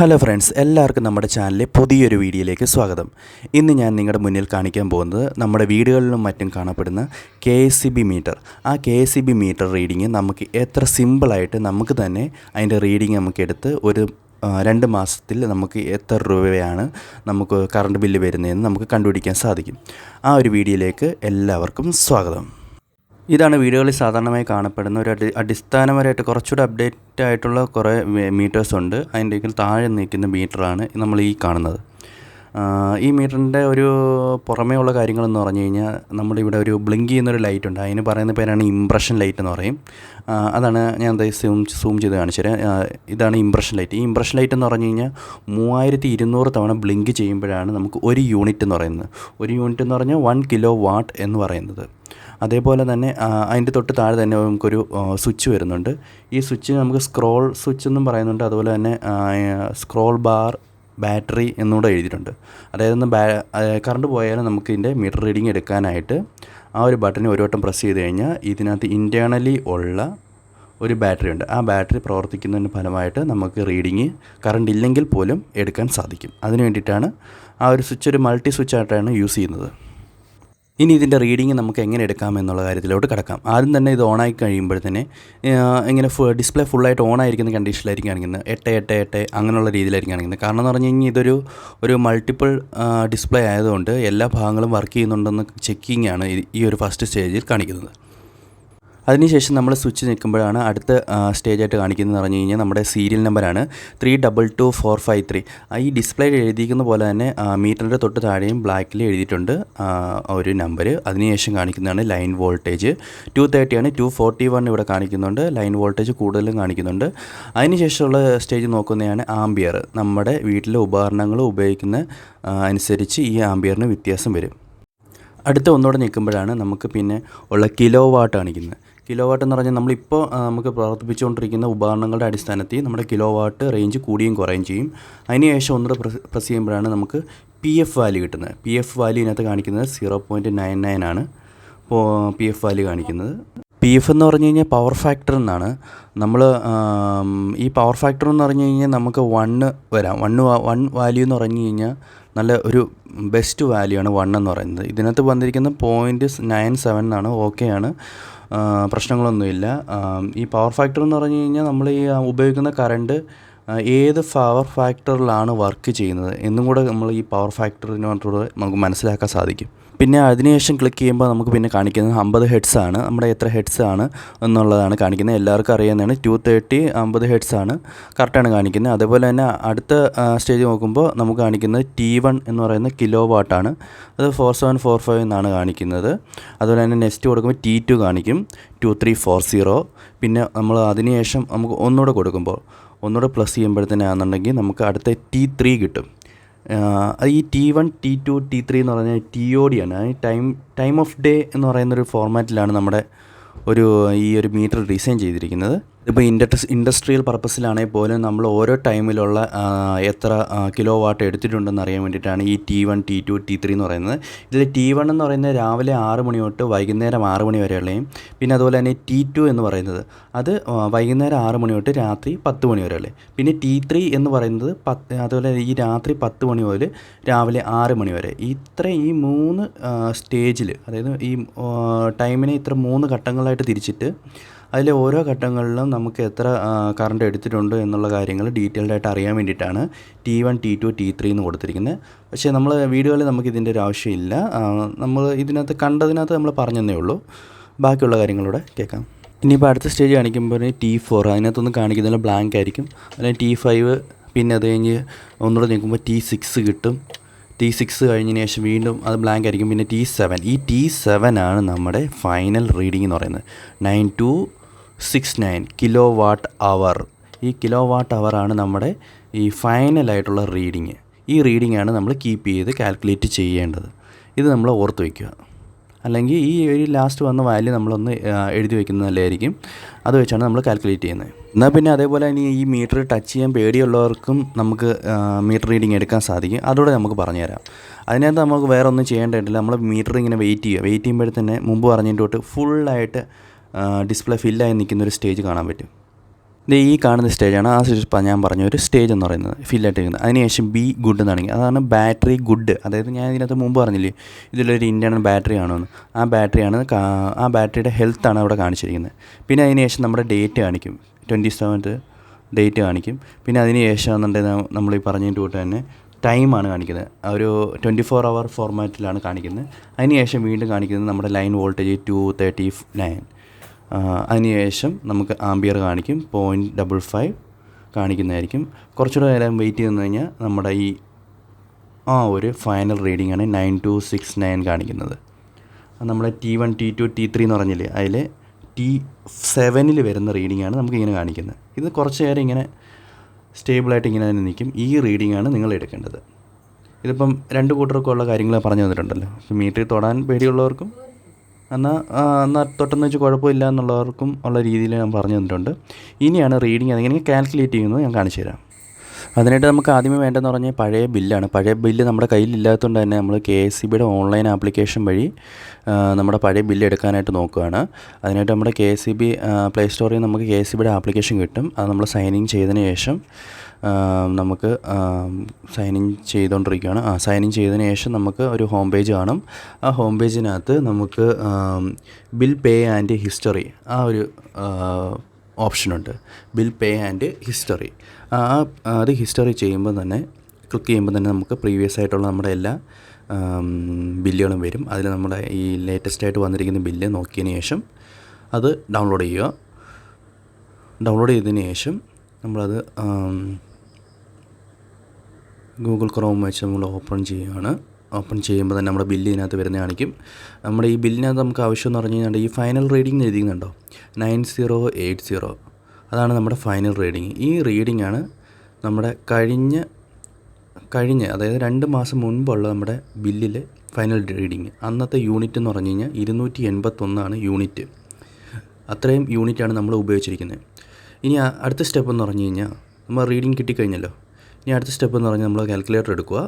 Hello friends എല്ലാവർക്കും നമ്മുടെ ചാനലിലെ പുതിയൊരു വീഡിയോയിലേക്ക് സ്വാഗതം. ഇന്ന് ഞാൻ നിങ്ങളുടെ മുന്നിൽ കാണിക്കാൻ പോകുന്നത് നമ്മുടെ വീടുകളിലും മറ്റും കാണപ്പെടുന്ന K S C B meter ആ K S C B meter reading നമുക്ക് എത്ര സിമ്പിളായിട്ട് നമുക്ക് തന്നെ അതിന്റെ റീഡിങ് നമുക്ക് എടുത്ത് ഒരു രണ്ട് മാസത്തിൽ നമുക്ക് എത്ര രൂപയാണ് നമുക്ക് കറണ്ട് ബില്ല് വരുന്നതെന്ന് നമുക്ക് കണ്ടുപിടിക്കാൻ സാധിക്കും. ആ ഒരു വീഡിയോയിലേക്ക് എല്ലാവർക്കും സ്വാഗതം. ഇതാണ് വീഡിയോകളിൽ സാധാരണമായി കാണപ്പെടുന്ന ഒരു അടി അടിസ്ഥാനപരമായിട്ട് കുറച്ചുകൂടെ അപ്ഡേറ്റ് ആയിട്ടുള്ള കുറേ മീറ്റേഴ്സ് ഉണ്ട്. അതിന്റെ താഴെ നിൽക്കുന്ന മീറ്ററാണ് നമ്മൾ ഈ കാണുന്നത്. ഈ മീറ്ററിന്റെ ഒരു പുറമേ ഉള്ള കാര്യങ്ങളെന്ന് പറഞ്ഞു കഴിഞ്ഞാൽ നമ്മുടെ ഇവിടെ ഒരു ബ്ലിങ്ക് ചെയ്യുന്നൊരു ലൈറ്റ് ഉണ്ട്. അതിന് പറയുന്ന പേരാണ് ഇംപ്രഷൻ ലൈറ്റ് എന്ന് പറയും. അതാണ് ഞാൻ എന്താ സൂം സൂം ചെയ്ത് കാണിച്ചു ഇതാണ് ഇംപ്രഷൻ ലൈറ്റ് ഈ ഇംപ്രഷൻ ലൈറ്റ് എന്ന് പറഞ്ഞു കഴിഞ്ഞാൽ മൂവായിരത്തി ഇരുന്നൂറ് തവണ ബ്ലിങ്ക് ചെയ്യുമ്പോഴാണ് നമുക്ക് ഒരു യൂണിറ്റ് എന്ന് പറയുന്നത്. ഒരു യൂണിറ്റ് എന്ന് പറഞ്ഞാൽ വൺ കിലോ വാട്ട് എന്ന് പറയുന്നത്. അതേപോലെ തന്നെ അതിന്റെ തൊട്ട് താഴെ തന്നെ നമുക്കൊരു സ്വിച്ച് വരുന്നുണ്ട്. ഈ സ്വിച്ച് നമുക്ക് സ്ക്രോൾ സ്വിച്ച് എന്നും പറയുന്നുണ്ട്. അതുപോലെ തന്നെ സ്ക്രോൾ ബാർ ബാറ്ററി എന്നുകൂടെ എഴുതിയിട്ടുണ്ട്. അതായത് ഒന്ന് ബാ കറണ്ട് പോയാലും നമുക്ക് ഇതിന്റെ മീറ്റർ റീഡിങ് എടുക്കാനായിട്ട് ആ ഒരു ബട്ടൺ ഒരു വട്ടം പ്രസ് ചെയ്ത് കഴിഞ്ഞാൽ ഇതിനകത്ത് ഇന്റേർണലി ഉള്ള ഒരു ബാറ്ററി ഉണ്ട്. ആ ബാറ്ററി പ്രവർത്തിക്കുന്നതിന് ഫലമായിട്ട് നമുക്ക് റീഡിങ് കറണ്ട് ഇല്ലെങ്കിൽ പോലും എടുക്കാൻ സാധിക്കും. അതിന് വേണ്ടിയിട്ടാണ് ആ ഒരു സ്വിച്ച് ഒരു മൾട്ടി സ്വിച്ച് ആയിട്ടാണ് യൂസ് ചെയ്യുന്നത്. ഇനി ഇതിന്റെ റീഡിങ് നമുക്ക് എങ്ങനെ എടുക്കാം എന്നുള്ള കാര്യത്തിലോട്ട് കിടക്കാം. ആദ്യം തന്നെ ഇത് ഓണായി കഴിയുമ്പോഴത്തേനെ ഇങ്ങനെ ഫു ഡിസ്പ്ലേ ഫുള്ളായിട്ട് ഓൺ ആയിരിക്കുന്ന കണ്ടീഷനിലായിരിക്കും കാണിക്കുന്നത്. എട്ട് എട്ട് എട്ട് അങ്ങനെയുള്ള രീതിയിലായിരിക്കും കാണിക്കുന്നത്. കാരണം എന്ന് പറഞ്ഞു കഴിഞ്ഞാൽ ഇതൊരു ഒരു മൾട്ടിപ്പിൾ ഡിസ്പ്ലേ ആയതുകൊണ്ട് എല്ലാ ഭാഗങ്ങളും വർക്ക് ചെയ്യുന്നുണ്ടെന്ന് ചെക്കിംഗ് ആണ് ഈ ഒരു ഫസ്റ്റ് സ്റ്റേജിൽ കാണിക്കുന്നത്. അതിനുശേഷം നമ്മൾ സ്വിച്ച് നിൽക്കുമ്പോഴാണ് അടുത്ത സ്റ്റേജ് ആയിട്ട് കാണിക്കുന്നത് പറഞ്ഞു കഴിഞ്ഞാൽ നമ്മുടെ സീരിയൽ നമ്പറാണ് three double two four five three. ഈ ഡിസ്പ്ലേയിൽ എഴുതിയിരിക്കുന്ന പോലെ തന്നെ മീറ്ററിന്റെ തൊട്ട് താഴെയും ബ്ലാക്കിൽ എഴുതിയിട്ടുണ്ട് ഒരു നമ്പർ അതിനുശേഷം കാണിക്കുന്നതാണ് ലൈൻ വോൾട്ടേജ്. ടു തേർട്ടിയാണ് ടു ഫോർട്ടി വൺ ഇവിടെ കാണിക്കുന്നുണ്ട് ലൈൻ വോൾട്ടേജ് കൂടുതലും കാണിക്കുന്നുണ്ട്. അതിനുശേഷമുള്ള സ്റ്റേജ് നോക്കുന്നതാണ് ആംബിയർ. നമ്മുടെ വീട്ടിലെ ഉപകരണങ്ങൾ ഉപയോഗിക്കുന്ന അനുസരിച്ച് ഈ ആംബിയറിന് വ്യത്യാസം വരും. അടുത്ത ഒന്നുകൂടെ നിൽക്കുമ്പോഴാണ് നമുക്ക് പിന്നെ ഉള്ള കിലോ വാട്ട് കാണിക്കുന്നത്. കിലോ വാട്ട് എന്ന് പറഞ്ഞാൽ നമ്മളിപ്പോൾ നമുക്ക് പ്രവർത്തിപ്പിച്ചുകൊണ്ടിരിക്കുന്ന ഉപകരണങ്ങളുടെ അടിസ്ഥാനത്തിൽ നമ്മുടെ കിലോ വാട്ട് റേഞ്ച് കൂടിയും കുറയും ചെയ്യും അതിനുശേഷം ഒന്നുകൂടെ പ്രസ് ചെയ്യുമ്പോഴാണ് നമുക്ക് പി എഫ് വാല്യൂ കിട്ടുന്നത്. പി എഫ് വാല്യൂ ഇതിനകത്ത് കാണിക്കുന്നത് സീറോ പോയിന്റ് നയൻ നയൻ ആണ്. പി എഫ് വാല്യൂ കാണിക്കുന്നത്. പി എഫ് എന്ന് പറഞ്ഞു കഴിഞ്ഞാൽ പവർ ഫാക്ടർ എന്നാണ്. നമ്മൾ ഈ പവർ ഫാക്ടർ എന്ന് പറഞ്ഞു കഴിഞ്ഞാൽ നമുക്ക് വണ്ണ് വരാം. വണ്ണ് വൺ വാല്യൂ എന്ന് പറഞ്ഞു കഴിഞ്ഞാൽ നല്ല ഒരു ബെസ്റ്റ് വാല്യൂ ആണ് വൺ എന്ന് പറയുന്നത്. ഇതിനകത്ത് വന്നിരിക്കുന്ന പോയിന്റ് നയൻ സെവൻ എന്നാണ്. ഓക്കെ ആണ്. പ്രശ്നങ്ങളൊന്നുമില്ല. ഈ പവർ ഫാക്ടർ എന്ന് പറഞ്ഞു കഴിഞ്ഞാൽ നമ്മൾ ഈ ഉപയോഗിക്കുന്ന കറണ്ട് ഏത് പവർ ഫാക്ടറിലാണ് വർക്ക് ചെയ്യുന്നത്? എന്നും കൂടെ നമ്മൾ ഈ പവർ ഫാക്ടറിനോടുകൂടെ നമുക്ക് മനസ്സിലാക്കാൻ സാധിക്കും. പിന്നെ അതിനുശേഷം ക്ലിക്ക് ചെയ്യുമ്പോൾ നമുക്ക് പിന്നെ കാണിക്കുന്നത് അമ്പത് ഹെഡ്സ് ആണ്. നമ്മുടെ എത്ര ഹെഡ്സ് ആണ് എന്നുള്ളതാണ് കാണിക്കുന്നത്. എല്ലാവർക്കും അറിയാവുന്നതാണ്. ടു തേർട്ടി അമ്പത് ഹെഡ്സ് ആണ് കറക്റ്റാണ് കാണിക്കുന്നത്. അതേപോലെ തന്നെ അടുത്ത സ്റ്റേജ് നോക്കുമ്പോൾ നമുക്ക് കാണിക്കുന്നത് ടി വൺ എന്ന് പറയുന്ന കിലോ വാട്ടാണ് അത് ഫോർ സെവൻ ഫോർ ഫൈവ് എന്നാണ് കാണിക്കുന്നത്. അതുപോലെ തന്നെ നെക്സ്റ്റ് കൊടുക്കുമ്പോൾ ടി ടു കാണിക്കും. ടു ത്രീ ഫോർ സീറോ പിന്നെ നമ്മൾ അതിനുശേഷം നമുക്ക് ഒന്നുകൂടെ കൊടുക്കുമ്പോൾ ഒന്നുകൂടെ പ്ലസ് ചെയ്യുമ്പോഴത്തേനാണെന്നുണ്ടെങ്കിൽ നമുക്ക് അടുത്ത ടി ത്രീ കിട്ടും. ഈ T one T two T three എന്ന് പറഞ്ഞാൽ ടി ഒ ഡി ആണ്. ടൈം ടൈം ഓഫ് ഡേ എന്ന് പറയുന്നൊരു ഫോർമാറ്റിലാണ് നമ്മുടെ ഒരു ഈ ഒരു മീറ്റർ ഡിസൈൻ ചെയ്തിരിക്കുന്നത്. ഇപ്പോൾ ഇൻഡസ് ഇൻഡസ്ട്രിയൽ പർപ്പസിലാണെങ്കിൽ പോലും നമ്മൾ ഓരോ ടൈമിലുള്ള എത്ര കിലോ വാട്ട് എടുത്തിട്ടുണ്ടെന്ന് അറിയാൻ വേണ്ടിയിട്ടാണ് ഈ T one T two T three എന്ന് പറയുന്നത്. ഇതിൽ ടി വൺ എന്ന് പറയുന്നത് രാവിലെ ആറ് മണി തൊട്ട് വൈകുന്നേരം ആറ് മണി വരെയുള്ളയും പിന്നെ അതുപോലെ തന്നെ ടി ടു എന്ന് പറയുന്നത് അത് വൈകുന്നേരം ആറ് മണി തൊട്ട് രാത്രി പത്ത് മണി വരെയുള്ളത് പിന്നെ ടി ത്രീ എന്ന് പറയുന്നത് പത്ത് അതുപോലെ ഈ രാത്രി പത്ത് മണി മുതൽ രാവിലെ ആറ് മണി വരെ. ഇത്ര ഈ മൂന്ന് സ്റ്റേജിൽ അതായത് ഈ ടൈമിനെ ഇത്ര മൂന്ന് ഘട്ടങ്ങളായിട്ട് തിരിച്ചിട്ട് അതിലെ ഓരോ ഘട്ടങ്ങളിലും നമുക്ക് എത്ര കറണ്ട് എടുത്തിട്ടുണ്ട് എന്നുള്ള കാര്യങ്ങൾ ഡീറ്റെയിൽഡ് ആയിട്ട് അറിയാൻ വേണ്ടിയിട്ടാണ് T one T two T three എന്ന് കൊടുത്തിരിക്കുന്നത്. പക്ഷേ നമ്മൾ വീഡിയോയിൽ നമുക്ക് ഇതിന്റെ ഒരു ആവശ്യമില്ല. നമ്മൾ ഇതിനകത്ത് കണ്ടതിനകത്ത് നമ്മൾ പറഞ്ഞതേ ഉള്ളൂ. ബാക്കിയുള്ള കാര്യങ്ങളൂടെ കേൾക്കാം. ഇനിയിപ്പോൾ അടുത്ത സ്റ്റേജ് കാണിക്കുമ്പോൾ ടി ഫോർ അതിനകത്തൊന്നും കാണിക്കുന്നില്ല ബ്ലാങ്ക് ആയിരിക്കും. അല്ലെങ്കിൽ ടി ഫൈവ് പിന്നെ അത് കഴിഞ്ഞ് ഒന്നുകൂടെ നിൽക്കുമ്പോൾ ടി സിക്സ് കിട്ടും. ടി സിക്സ് കഴിഞ്ഞതിന് ശേഷം വീണ്ടും അത് ബ്ലാങ്ക് ആയിരിക്കും. പിന്നെ ടി സെവൻ ഈ ടി സെവൻ ആണ് നമ്മുടെ ഫൈനൽ റീഡിംഗ് എന്ന് പറയുന്നത്. Nine two six nine kilowatt hour ഈ കിലോ വാട്ട് അവർ ആണ് നമ്മുടെ ഈ ഫൈനലായിട്ടുള്ള റീഡിങ് ഈ റീഡിംഗ് ആണ് നമ്മൾ കീപ്പ് ചെയ്ത് കാൽക്കുലേറ്റ് ചെയ്യേണ്ടത്. ഇത് നമ്മൾ ഓർത്ത് വയ്ക്കുക അല്ലെങ്കിൽ ഈ ഒരു ലാസ്റ്റ് വന്ന വാല്യൂ നമ്മളൊന്ന് എഴുതി വെക്കുന്നത് നല്ലതായിരിക്കും. അത് വെച്ചാണ് നമ്മൾ കാൽക്കുലേറ്റ് ചെയ്യുന്നത്. എന്നാൽ പിന്നെ അതേപോലെ ഇനി ഈ മീറ്റർ ടച്ച് ചെയ്യാൻ പേടിയുള്ളവർക്കും നമുക്ക് മീറ്റർ റീഡിങ് എടുക്കാൻ സാധിക്കും. അതോടെ നമുക്ക് പറഞ്ഞുതരാം. അതിനകത്ത് നമുക്ക് വേറെ ഒന്നും ചെയ്യേണ്ടതില്ല നമ്മൾ മീറ്റർ ഇങ്ങനെ വെയിറ്റ് ചെയ്യുക. വെയിറ്റ് ചെയ്യുമ്പോഴത്തന്നെ മുമ്പ് പറഞ്ഞതിന്റെ തൊട്ട് ഫുള്ളായിട്ട് ഡിസ്പ്ലേ ഫില്ലായി നിൽക്കുന്ന ഒരു സ്റ്റേജ് കാണാൻ പറ്റും. ഇത് ഈ കാണുന്ന സ്റ്റേജാണ് ആ സ്റ്റേജ് ഞാൻ പറഞ്ഞ ഒരു സ്റ്റേജ് എന്ന് പറയുന്നത് ഫില്ലായിട്ടിരിക്കുന്നത് അതിനുശേഷം ബി ഗുഡ് എന്നാണെങ്കിൽ അതാണ് ബാറ്ററി ഗുഡ് അതായത് ഞാൻ ഇതിനകത്ത് മുമ്പ് പറഞ്ഞില്ലേ ഇതിലൊരു ഇന്റേണൽ ബാറ്ററി ആണെന്ന്. ആ ബാറ്ററിയാണ് ആ ബാറ്ററിയുടെ ഹെൽത്താണ് അവിടെ കാണിച്ചിരിക്കുന്നത്. പിന്നെ അതിനുശേഷം നമ്മുടെ ഡേറ്റ് കാണിക്കും. ട്വന്റി സെവൻത്ത് ഡേറ്റ് കാണിക്കും. പിന്നെ അതിന് ശേഷം എന്നുണ്ടെങ്കിൽ നമ്മൾ ഈ പറഞ്ഞതിന്റെ കൂട്ട് തന്നെ ടൈമാണ് കാണിക്കുന്നത്. ഒരു ട്വന്റി ഫോർ അവർ ഫോർമാറ്റിലാണ് കാണിക്കുന്നത്. അതിന് ശേഷം വീണ്ടും കാണിക്കുന്നത് നമ്മുടെ line voltage two thirty nine അതിനുശേഷം നമുക്ക് ആംബിയർ കാണിക്കും. പോയിന്റ് ഡബിൾ ഫൈവ് കാണിക്കുന്നതായിരിക്കും. കുറച്ചുകൂടെ നേരം വെയിറ്റ് ചെയ്ത് കഴിഞ്ഞാൽ നമ്മുടെ ഈ ആ ഒരു ഫൈനൽ റീഡിംഗ് ആണ് നയൻ ടു സിക്സ് നയൻ കാണിക്കുന്നത്. നമ്മുടെ T one T two T three എന്ന് പറഞ്ഞില്ലേ? അതിൽ ടി സെവനിൽ വരുന്ന റീഡിംഗ് ആണ് നമുക്ക് ഇങ്ങനെ കാണിക്കുന്നത്. ഇത് കുറച്ച് നേരം ഇങ്ങനെ സ്റ്റേബിളായിട്ട് ഇങ്ങനെ തന്നെ നിൽക്കും. ഈ റീഡിംഗ് ആണ് നിങ്ങൾ എടുക്കേണ്ടത്. ഇതിപ്പം രണ്ട് കൂട്ടർക്കുള്ള കാര്യങ്ങൾ പറഞ്ഞു തന്നിട്ടുണ്ടല്ലോ. മീറ്ററിൽ തൊടാൻ പേടിയുള്ളവർക്കും എന്നാൽ എന്നാൽ തൊട്ടെന്ന് വെച്ച് കുഴപ്പമില്ല എന്നുള്ളവർക്കും ഉള്ള രീതിയിൽ ഞാൻ പറഞ്ഞു തന്നിട്ടുണ്ട്. ഇനിയാണ് റീഡിങ് അതെങ്ങനെ കാൽക്കുലേറ്റ് ചെയ്യുന്നത് ഞാൻ കാണിച്ചു തരാം. അതിനായിട്ട് നമുക്ക് ആദ്യമേ വേണ്ടതെന്ന് പറഞ്ഞാൽ പഴയ ബില്ലാണ്. പഴയ ബില്ല് നമ്മുടെ കയ്യിലില്ലാത്തതുകൊണ്ട് തന്നെ നമ്മൾ കെ എസ് സി ബിയുടെ ഓൺലൈൻ ആപ്ലിക്കേഷൻ വഴി നമ്മുടെ പഴയ ബില്ല് എടുക്കാനായിട്ട് നോക്കുകയാണ്. അതിനായിട്ട് നമ്മുടെ K S C B play സ്റ്റോറിൽ നമുക്ക് കെ എസ് സി ബിയുടെ ആപ്ലിക്കേഷൻ കിട്ടും. അത് നമ്മൾ സൈനിങ് ചെയ്തതിന് ശേഷം നമുക്ക് സൈൻ ഇൻ ചെയ്തുകൊണ്ടിരിക്കുകയാണ് ആ സൈൻ ഇൻ ചെയ്തതിന് ശേഷം നമുക്ക് ഒരു ഹോം പേജ് കാണും. ആ ഹോം പേജിനകത്ത് നമുക്ക് ബിൽ പേ ആൻഡ് ഹിസ്റ്ററി ആ ഒരു ഓപ്ഷനുണ്ട് ബിൽ പേ ആൻഡ് ഹിസ്റ്ററി ആ അത് ഹിസ്റ്ററി ചെയ്യുമ്പോൾ തന്നെ ക്ലിക്ക് ചെയ്യുമ്പോൾ തന്നെ നമുക്ക് പ്രീവിയസ് ആയിട്ടുള്ള നമ്മുടെ എല്ലാ ബില്ലുകളും വരും. അതിൽ നമ്മുടെ ഈ ലേറ്റസ്റ്റ് ആയിട്ട് വന്നിരിക്കുന്ന ബില്ല് നോക്കിയതിന് ശേഷം അത് ഡൗൺലോഡ് ചെയ്യുക. ഡൗൺലോഡ് ചെയ്തതിന് ശേഷം നമ്മളത് ഗൂഗിൾ ക്രോം വെച്ച് നമ്മൾ ഓപ്പൺ ചെയ്യുകയാണ് ഓപ്പൺ ചെയ്യുമ്പോൾ തന്നെ നമ്മുടെ ബില്ല് ഇതിനകത്ത് വരുന്ന കാണിക്കും. നമ്മുടെ ഈ ബില്ലിനകത്ത് നമുക്ക് ആവശ്യം എന്ന് പറഞ്ഞു കഴിഞ്ഞാൽ ഈ ഫൈനൽ റീഡിംഗ് എഴുതിക്കുന്നുണ്ടോ നയൻ സീറോ എയ്റ്റ് സീറോ. അതാണ് നമ്മുടെ ഫൈനൽ റീഡിങ്. ഈ റീഡിംഗ് ആണ് നമ്മുടെ കഴിഞ്ഞ കഴിഞ്ഞ അതായത് രണ്ട് മാസം മുൻപുള്ള നമ്മുടെ ബില്ലിലെ ഫൈനൽ റീഡിങ്. അന്നത്തെ യൂണിറ്റ് എന്ന് പറഞ്ഞു കഴിഞ്ഞാൽ ഇരുന്നൂറ്റി എൺപത്തൊന്നാണ് യൂണിറ്റ്. അത്രയും യൂണിറ്റാണ് നമ്മൾ ഉപയോഗിച്ചിരിക്കുന്നത്. ഇനി അടുത്ത സ്റ്റെപ്പ് എന്ന് പറഞ്ഞു കഴിഞ്ഞാൽ നമ്മൾ റീഡിങ് കിട്ടിക്കഴിഞ്ഞല്ലോ. ഇനി അടുത്ത സ്റ്റെപ്പ് എന്ന് പറഞ്ഞാൽ നമ്മൾ കാൽക്കുലേറ്റർ എടുക്കുക.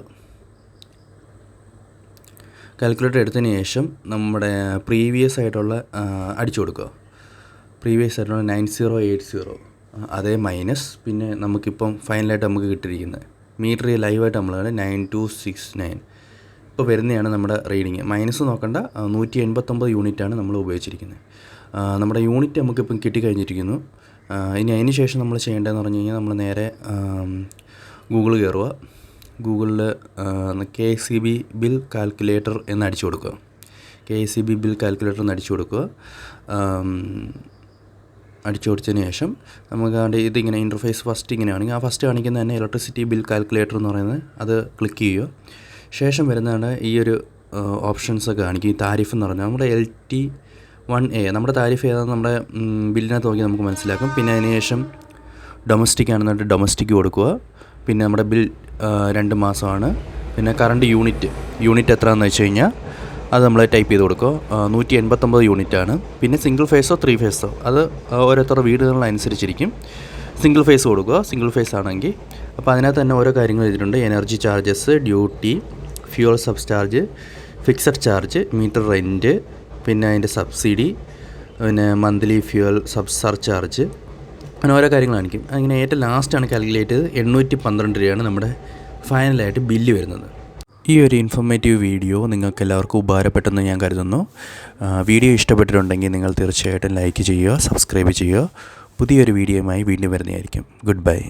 കാൽക്കുലേറ്റർ എടുത്തതിന് ശേഷം നമ്മുടെ പ്രീവിയസ് ആയിട്ടുള്ള അടിച്ചു കൊടുക്കുക. പ്രീവിയസ് ആയിട്ടുള്ള നയൻ സീറോ എയ്റ്റ് സീറോ അതേ മൈനസ് പിന്നെ നമുക്കിപ്പം ഫൈനലായിട്ട് നമുക്ക് കിട്ടിയിരിക്കുന്നത്. മീറ്റർ ലൈവായിട്ട് നമ്മൾ നയൻ ടു സിക്സ് നയൻ ഇപ്പോൾ വരുന്നതാണ് നമ്മുടെ റീഡിങ് മൈനസ് നോക്കണ്ട നൂറ്റി എൺപത്തൊമ്പത് യൂണിറ്റാണ് നമ്മൾ ഉപയോഗിച്ചിരിക്കുന്നത്. നമ്മുടെ യൂണിറ്റ് നമുക്കിപ്പം കിട്ടിക്കഴിഞ്ഞിരിക്കുന്നു. ഇനി അതിന് ശേഷം നമ്മൾ ചെയ്യേണ്ടതെന്ന് പറഞ്ഞു കഴിഞ്ഞാൽ നമ്മൾ നേരെ ഗൂഗിൾ കയറുക. ഗൂഗിളിൽ K C B bill calculator എന്ന് അടിച്ചു കൊടുക്കുക. K C B bill calculator എന്ന് അടിച്ചു കൊടുക്കുക. അടിച്ചു കൊടുത്തതിന് ശേഷം നമുക്ക് അതിന്റെ ഇതിങ്ങനെ ഇന്റർഫേസ് ഫസ്റ്റ് ഇങ്ങനെയാണെങ്കിൽ ആ ഫസ്റ്റ് കാണിക്കുന്ന തന്നെ ഇലക്ട്രിസിറ്റി ബിൽ കാൽക്കുലേറ്റർ എന്ന് പറയുന്നത് അത് ക്ലിക്ക് ചെയ്യുക. ശേഷം വരുന്നതാണ് ഈ ഒരു ഓപ്ഷൻസ് ഒക്കെ കാണിക്കും ഈ താരിഫ് എന്ന് പറഞ്ഞാൽ നമ്മുടെ എൽ ടി വൺ എ നമ്മുടെ താരിഫ് ഏതാണ് നമ്മുടെ ബില്ലിനകത്ത് നോക്കി നമുക്ക് മനസ്സിലാക്കും. പിന്നെ അതിന് ശേഷം ഡൊമസ്റ്റിക് ആണെന്നുണ്ടെങ്കിൽ ഡൊമസ്റ്റിക് കൊടുക്കുക. പിന്നെ നമ്മുടെ ബിൽ രണ്ട് മാസമാണ്. പിന്നെ കറണ്ട് യൂണിറ്റ് യൂണിറ്റ് എത്രയാണെന്ന് വെച്ച് കഴിഞ്ഞാൽ അത് നമ്മൾ ടൈപ്പ് ചെയ്ത് കൊടുക്കുക. നൂറ്റി എൺപത്തൊമ്പത് യൂണിറ്റാണ് പിന്നെ സിംഗിൾ ഫേസോ ത്രീ ഫേസോ അത് ഓരോരുത്തരുടെ വീടുകളനുസരിച്ചിരിക്കും സിംഗിൾ ഫേസ് കൊടുക്കുക സിംഗിൾ ഫേസ് ആണെങ്കിൽ. അപ്പോൾ അതിനകത്ത് തന്നെ ഓരോ കാര്യങ്ങൾ എഴുതിയിട്ടുണ്ട്. Energy charges duty fuel sub charge fixed charge meter rent പിന്നെ അതിന്റെ സബ്സിഡി പിന്നെ മന്ത്ലി ഫ്യൂൽ സബ് സർചാർജ് അങ്ങനെ ഓരോ കാര്യങ്ങൾ കാണിക്കും. അങ്ങനെ ഏറ്റവും ലാസ്റ്റാണ് കാൽക്കുലേറ്റ് ചെയ്ത് എണ്ണൂറ്റി പന്ത്രണ്ട് രൂപയാണ് നമ്മുടെ ഫൈനലായിട്ട് ബില്ല് വരുന്നത്. ഈ ഒരു ഇൻഫോർമേറ്റീവ് വീഡിയോ നിങ്ങൾക്ക് എല്ലാവർക്കും ഉപകാരപ്പെട്ടെന്ന് ഞാൻ കരുതുന്നു. വീഡിയോ ഇഷ്ടപ്പെട്ടിട്ടുണ്ടെങ്കിൽ നിങ്ങൾ തീർച്ചയായിട്ടും ലൈക്ക് ചെയ്യുക സബ്സ്ക്രൈബ് ചെയ്യുക. പുതിയൊരു വീഡിയോയുമായി വീണ്ടും വരുന്നതായിരിക്കും. Good bye